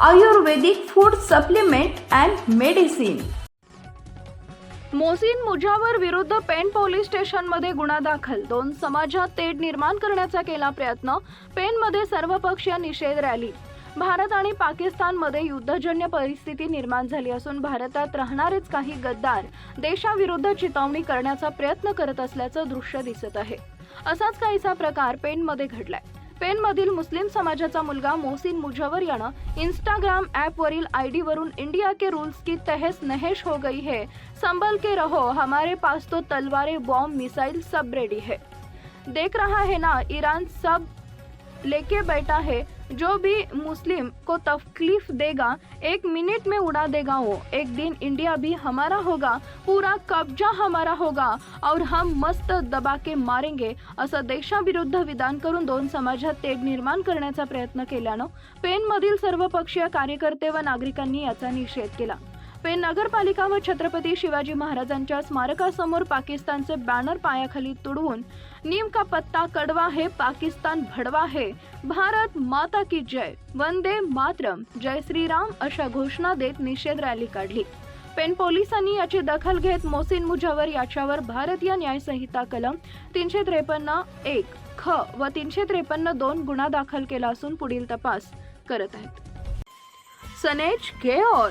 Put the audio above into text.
Ayurvedic food supplement and medicine Mohsin Mujawar विरुद्ध Pen police स्टेशनमध्ये गुन्हा दाखल. दोन समाजात तेढ निर्माण करण्याचा केला प्रयत्न. पेनमध्ये सर्वपक्षीय निषेध रॅली. भारत आणि पाकिस्तानमध्ये युद्धजन्य परिस्थिती निर्माण झाली असून भारतात राहणारेच काही गद्दार देशाविरुद्ध चितावणी करण्याचा प्रयत्न करत असल्याचं दृश्य दिसत आहे. असाच काहीसा प्रकार पेनमध्ये घडलाय. पेणमधील मुस्लिम समाजाचा मुलगा मोहसिन मुजवर यानं इंस्टाग्राम ॲपवरील आय वरून इंडिया के रूल्स की तहस नहेश हो गई है. संभल के रहो हमारे पास तो तलवारे बॉम्ब मिसाइल सब रेडी है. देख रहा है ना ईरान सब लेके बैठा है जो भी मुस्लिम को तकलीफ देगा एक मिनट में उड़ा देगा वो। एक दिन इंडिया भी हमारा होगा पूरा कब्जा हमारा होगा और हम मस्त दबा के मारेंगे। असं देशाविरुद्ध विधान करून दोन समाजात तेढ निर्माण करण्याचा प्रयत्न केल्यानं पेणमधील सर्वपक्षीय कार्यकर्ते व नागरिकांनी याचा निषेध केला. पेण नगरपालिका व छत्रपती शिवाजी महाराजांच्या स्मारकासमोर पाकिस्तानचे बॅनर पायाखाली तुडवून नीम का पत्ता कडवा हे पाकिस्तान भडवा हे भारत माता की जय वंदे मातरम जय श्रीराम अशा घोषणा देत निषेध रॅली काढली. पेन पोलिसांनी याची दखल घेत मोसिन मुजावर याच्यावर भारतीय न्यायसंहिता कलम तीनशे त्रेपन्न एक ख व तीनशे त्रेपन्न दोन गुन्हा दाखल केला असून पुढील तपास करत आहेत. सनेज केओर